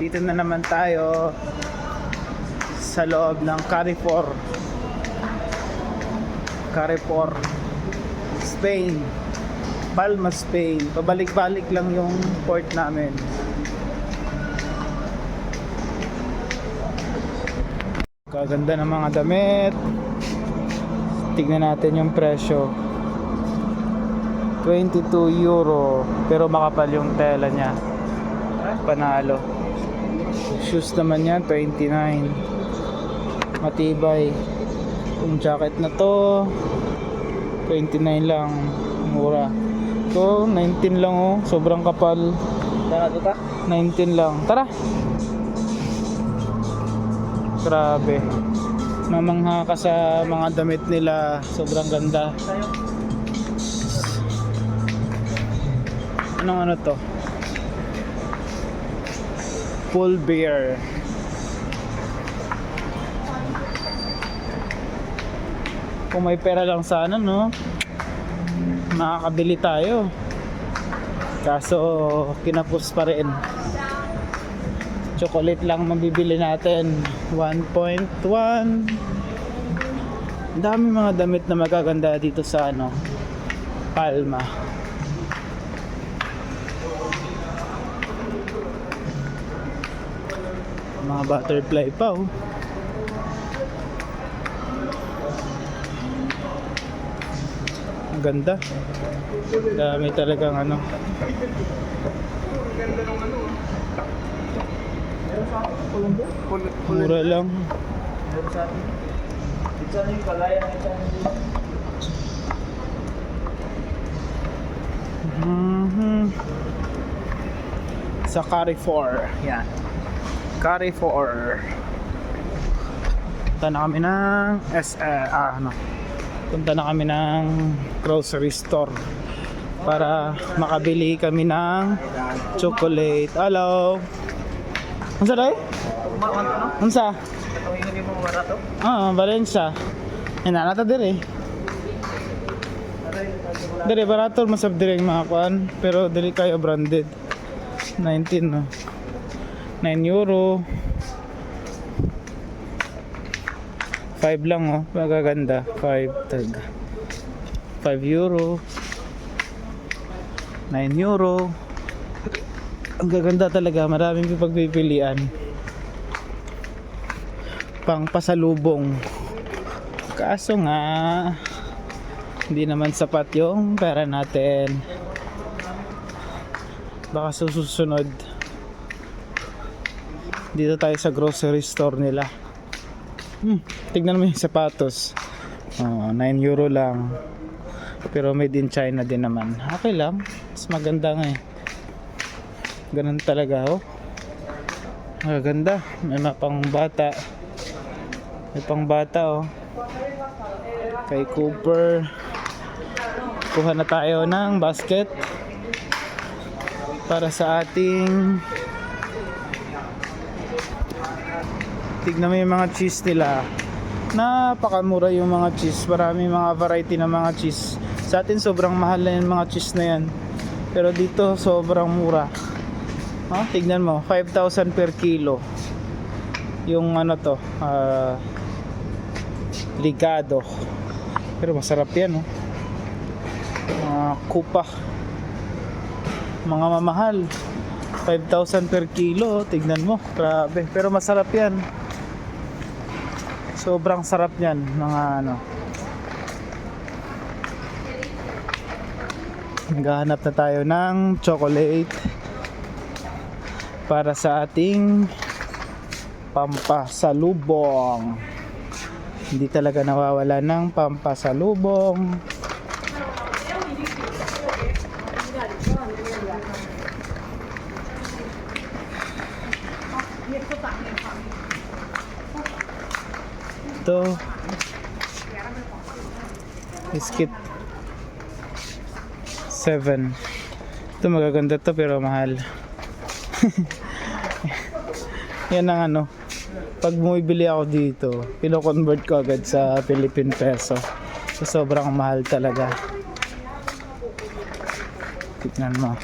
Dito na naman tayo sa loob ng Carrefour. Carrefour, Spain. Palma, Spain. Pabalik-balik lang yung port namin. Kaganda ng mga damit. Tignan natin yung presyo. 22 euro. Pero makapal yung tela niya. Panalo. Shoes naman yan, 29. Matibay. Yung jacket na to, 29 lang. Mura. To, 19 lang oh. Sobrang kapal. Sarado ka? 19 lang. Tara! Grabe. Mamangha ka sa mga damit nila. Sobrang ganda. Anong ano to? Full bear. Kung may pera lang sana, no? Makakabili tayo. Kaso, kinapos pa rin. Chocolate lang mabibili natin. 1.1. Ang dami mga damit na magaganda dito sa ano, Palma. Mga butterfly pa oh. Ang ganda. Dami talagang ano. Mura lang. Isa. Mhm. Sa Carrefour. Yan. Carrefour. Punta na kami ng S eh, ah, ano. Punta na kami ng grocery store para makabili kami ng chocolate. Hello. Unsa no? Unsa? Ah, Valencia. Yan na nata dire. Dire barato masab dire mga kuan, pero dili kayo branded. 19 no. 9 euro. 5 lang oh, magaganda. 5 tag. 5 euro. 9 euro. Ang gaganda talaga, maraming pagpipilian. Pang pasalubong. Kaso nga, hindi naman sapat yung pera natin. Baka susunod, dito tayo sa grocery store nila. Hmm, tignan mo yung sapatos. Oh, 9 euro lang. Pero made in China din naman. Okay lang. Mas maganda nga eh. Ganun talaga oh. Maganda. May mga pang bata. May pang bata oh. Kay Cooper. Kuha na tayo ng basket. Para sa ating Tignan mo yung mga cheese nila. Napakamura yung mga cheese. Marami mga variety ng mga cheese. Sa atin sobrang mahal na yung mga cheese na yan. Pero dito sobrang mura. Oh, tignan mo, 5,000 per kilo. Yung ano to, ah, ligado. Pero masarap yan, oh. Mga kupa. Mga mamahal. 5,000 per kilo, tignan mo. Grabe. Pero masarap yan. Sobrang sarap niyan, mga ano. Naghahanap na tayo ng chocolate para sa ating pampasalubong. Hindi talaga nawawala ng pampasalubong. Ito. Biscuit. 7. Ito magaganda to pero mahal. Yan ang ano. Pag bumibili ako dito, pino-convert ko agad sa Philippine peso. So, sobrang mahal talaga. Tignan mo.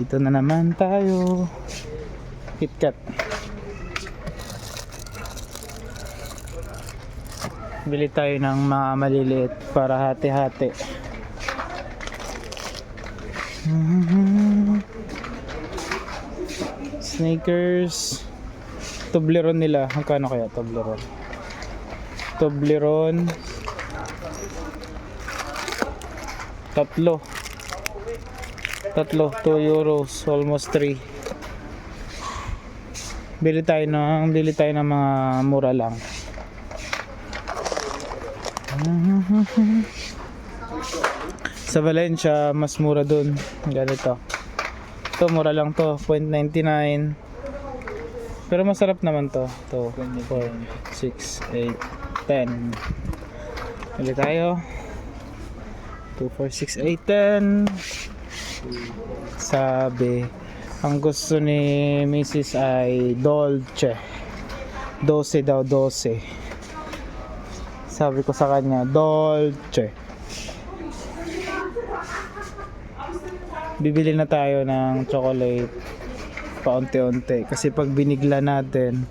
Dito na naman tayo. KitKat. Bili tayo ng mga maliliit para hati-hati. Sneakers. Toblerone nila. Magkano kaya Toblerone? Toblerone. Tatlo. Tatlo. 2 euros. Almost 3. Bili tayo ng, bili tayo ng mga mura lang. Sa Valencia, mas mura dun. Ganito. Ito, mura lang to. 0.99. Pero masarap naman to. To, 4, 6, 8, 10. Bili tayo. 2, 4, 6, 8, 10. Sabi, ang gusto ni Mrs. ay Dolce. 12 daw, 12. Sabi ko sa kanya, Dolce. Bibili na tayo ng chocolate paunti-unti kasi pag binigla natin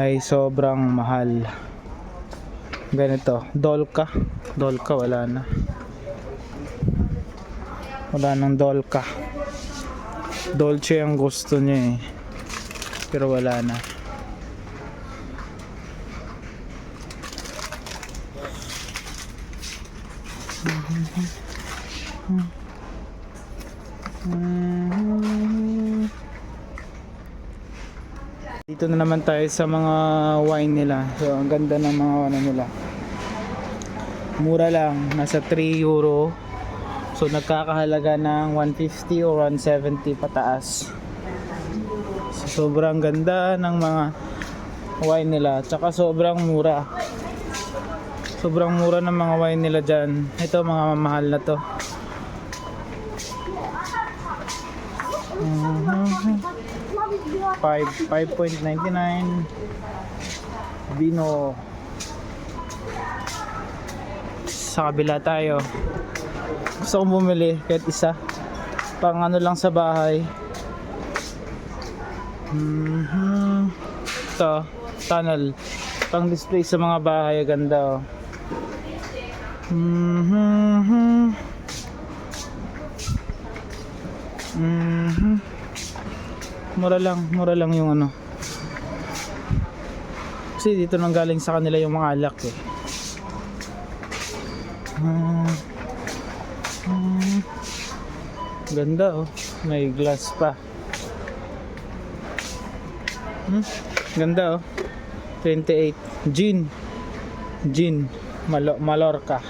ay sobrang mahal. Ganito, Dolka. Dolka wala na. Wala nang Dolka. Dolce ang gusto niya eh. Pero wala na. Dito na naman tayo sa mga wine nila. So, ang ganda ng mga ano nila. Mura lang, nasa 3 euro. So, nagkakahalaga ng 150 o 170 pataas. So, sobrang ganda ng mga wine nila. Tsaka sobrang mura. Sobrang mura ng mga wine nila dyan. Ito, mga mahal na to. 5 5.99 Vino. Sa kabila tayo. Gusto kong bumili kahit isa. Pang ano lang sa bahay. Mhm. ito tunnel. Pang display sa mga bahay. Ganda oh. Mhm. Mhm. Mura lang, mura lang yung ano. Kasi dito nang galing sa kanila yung mga alak eh. Ah. Ganda oh. May glass pa. Hmm? Ganda oh. 28. Gin. Gin. Malo Malorca.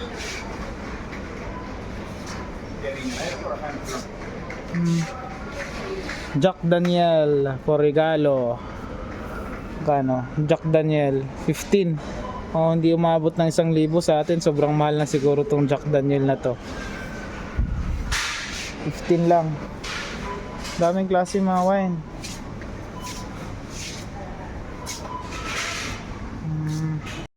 Hmm. Jack Daniel for regalo. Kano? Jack Daniel 15. Oh, hindi umabot ng isang libo sa atin. Sobrang mahal na siguro tong Jack Daniel na to. 15 lang. Daming klase mga wine.